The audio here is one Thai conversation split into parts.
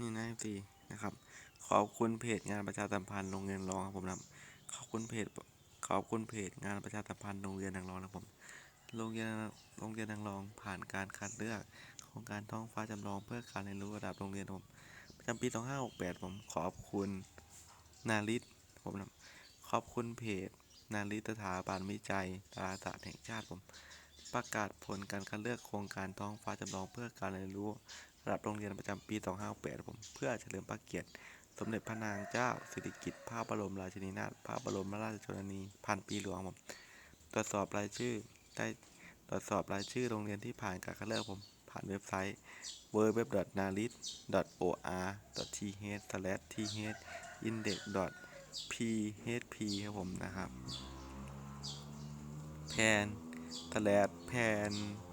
นี่นะสี่นะครับ ขอบคุณเพจงานประชาสัมพันธ์โรงเรียนรองครับผมนะครับขอบคุณเพจขอบคุณเพจงานประชาสัมพันธ์โรงเรียนนางรองนะผมโรงเรียนโรงเรียนนางรองผ่านการคัดเลือกโครงการท้องฟ้าจำลองเพื่อการเรียนรู้ระดับโรงเรียนผมประจำปี 2568 ผมขอบคุณนาริศผมนะครับขอบคุณเพจ นาริศสถาบันวิจัยดาราศาสตร์แห่งชาติผม ประกาศผลการคัดเลือกโครงการท้องฟ้าจำลองเพื่อการเรียนรู้ ระดับโรงเรียนประจำปี 2568ผม เพื่อเฉลิมพระเกียรติ สมเด็จพระนางเจ้า สิริกิติ์พระบรมราชินีนาถพระบรมราชชนนีพันปีหลวงผม ตรวจสอบรายชื่อได้ตรวจสอบรายชื่อโรงเรียนที่ผ่านการคัดเลือกผม ผ่านเว็บไซต์ w w w n a r i t o r t h t h index php ครับผมนะครับแพนตะแลดแพน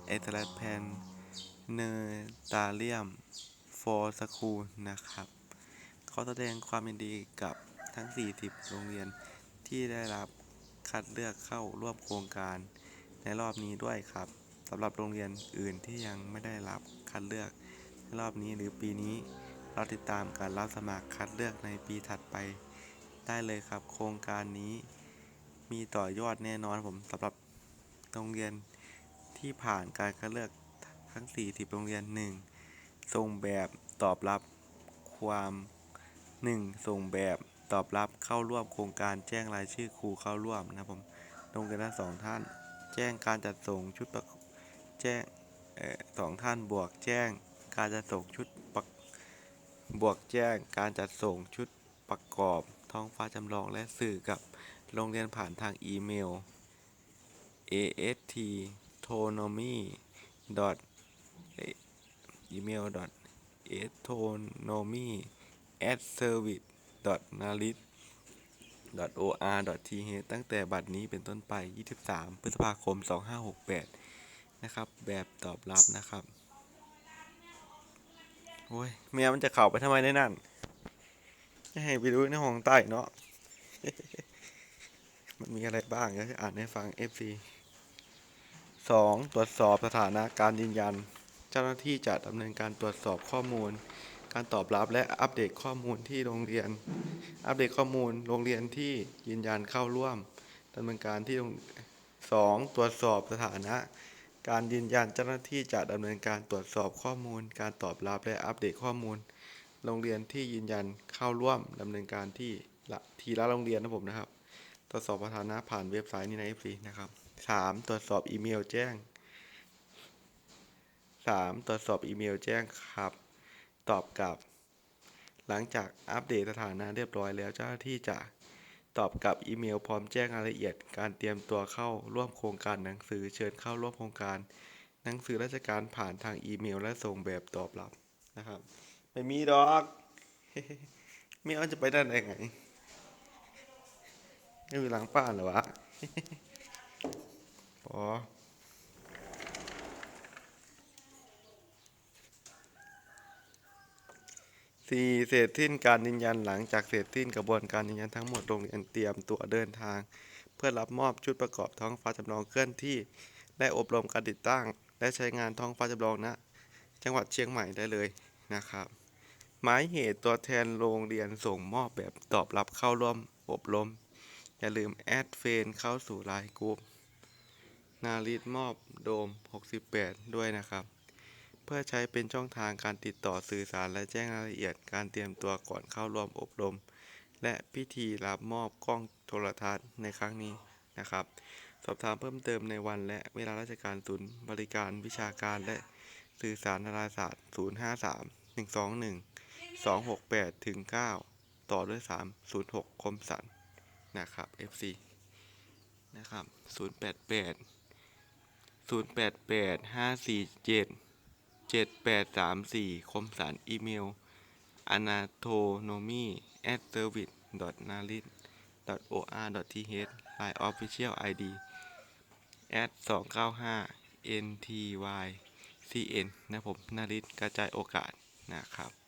เอตะแลดแพน เนตาเลียมฟอร์สคูลนะครับ เขอแสดงความยินดีกับทั้ง 40 โรงเรียนที่ได้รับคัดเลือกเข้าร่วมโครงการในรอบนี้ด้วยครับสำหรับโรงเรียนอื่นที่ยังไม่ได้รับคัดเลือกในรอบนี้หรือปีนี้ เราติดตามการรับสมัครคัดเลือกในปีถัดไป ได้เลยครับ โครงการนี้มีต่อยอดแน่นอนผมสำหรับโรงเรียนที่ผ่านการคัดเลือก ทั้ง 40 โรงเรียน 1. ส่งแบบตอบรับความ 1. ส่งแบบตอบรับเข้าร่วมโครงการแจ้งรายชื่อครูเข้าร่วมนะครับผมโรงเรียนละสองท่าน แจ้งการจัดส่งชุดแจ้งสองท่านบวกแจ้งการจัดส่งชุดประบวกแจ้งการจัดส่งชุดประกอบท้องฟ้าจำลองและสื่อกับโรงเรียนผ่านทางอีเมล ast tonomy dot อีเมล dot astronomy at service dot narit dot or dot th ตั้งแต่บัดนี้เป็นต้นไป 23 พฤษภาคม 2568 นะครับ แบบตอบรับนะครับ โอ้ยเมียมันจะเข้าไปทำไมในนั่น ให้ไปดูในห้องใต้เนาะ มันมีอะไรบ้างเดี๋ยวจะอ่านให้ฟัง FC สองตรวจสอบสถานะการยืนยัน จ้าหน้าที่จะดำเนินการตรวจสอบข้อมูล การตอบรับและอัปเดตข้อมูลที่โรงเรียน อัปเดตข้อมูลโรงเรียนที่ยืนยันเข้าร่วมดำเนินการที่สองตรวจสอบสถานะ การยืนยันเจ้าหน้าที่จะดำเนินการตรวจสอบข้อมูล การตอบรับและอัปเดตข้อมูล โรงเรียนที่ยืนยันเข้าร่วมดำเนินการที่ละทีละโรงเรียนนะผมนะครับ ตรวจสอบสถานะผ่านเว็บไซต์นี่นะ FC นะครับสามตรวจสอบอีเมลแจ้ง สามตรวจสอบอีเมลแจ้งครับ ตอบกลับ หลังจากอัปเดตสถานะเรียบร้อยแล้วเจ้าหน้าที่จะตอบกลับอีเมลพร้อมแจ้งรายละเอียด การเตรียมตัวเข้าร่วมโครงการหนังสือเชิญเข้าร่วมโครงการ หนังสือราชการผ่านทางอีเมลและส่งแบบตอบรับนะครับ ไม่มีดอกไม่เอาจะไปได้ไงอยู่หลังป้านเหรอวะพอ สี่เสร็จสิ้นการยืนยันหลังจากเสร็จสิ้นกระบวนการยืนยันทั้งหมดโรงเรียนเตรียมตัวเดินทาง เพื่อรับมอบชุดประกอบท้องฟ้าจำลองเคลื่อนที่ และอบรมการติดตั้ง และใช้งานท้องฟ้าจำลองณจังหวัดเชียงใหม่ได้เลยนะครับ หมายเหตุตัวแทนโรงเรียนส่งมอบแบบตอบรับเข้าร่วมอบรม อย่าลืมแอดเฟนเข้าสู่ไลน์กลุ่มนาริตมอบโดม 68 ด้วยนะครับ เพื่อใช้เป็นช่องทางการติดต่อสื่อสารและแจ้งรายละเอียดการเตรียมตัวก่อนเข้าร่วมอบรม และพิธีรับมอบกล้องโทรทัศน์ในครั้งนี้นะครับ สอบถามเพิ่มเติมในวันและเวลาราชการศูนย์บริการวิชาการและสื่อสารดาราศาสตร์ 053 121 268ถึง9ต่อด้วย 306 คมสันนะครับ FC นะครับ 088 088 547 7834 คมสารอีเมล anatomy at service narit or th line official id at 295 nty cn นะผมนาริตกระจายโอกาสนะครับ